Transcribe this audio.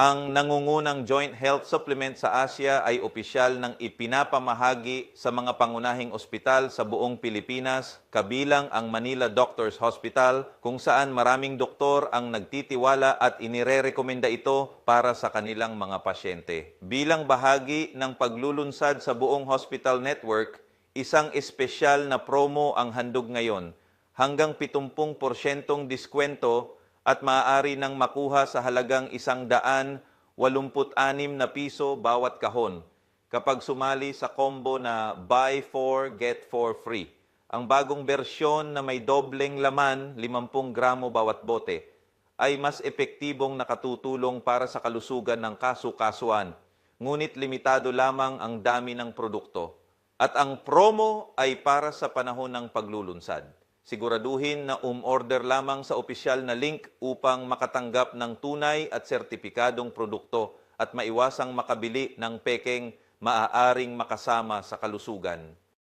Ang nangungunang joint health supplement sa Asia ay opisyal ng ipinapamahagi sa mga pangunahing ospital sa buong Pilipinas, kabilang ang Manila Doctors Hospital, kung saan maraming doktor ang nagtitiwala at inirerekomenda ito para sa kanilang mga pasyente. Bilang bahagi ng paglulunsad sa buong hospital network, isang espesyal na promo ang handog ngayon, hanggang 70% diskwento at maaari nang makuha sa halagang isang daan 86 na piso bawat kahon kapag sumali sa combo na buy 4, get 4 free. Ang bagong bersyon na may dobleng laman, 50 gramo bawat bote, ay mas epektibong nakatutulong para sa kalusugan ng kasu-kasuan. Ngunit limitado lamang ang dami ng produkto. At ang promo ay para sa panahon ng paglulunsad. Siguraduhin na umorder lamang sa opisyal na link upang makatanggap ng tunay at sertipikadong produkto at maiwasang makabili ng pekeng maaaring makasama sa kalusugan.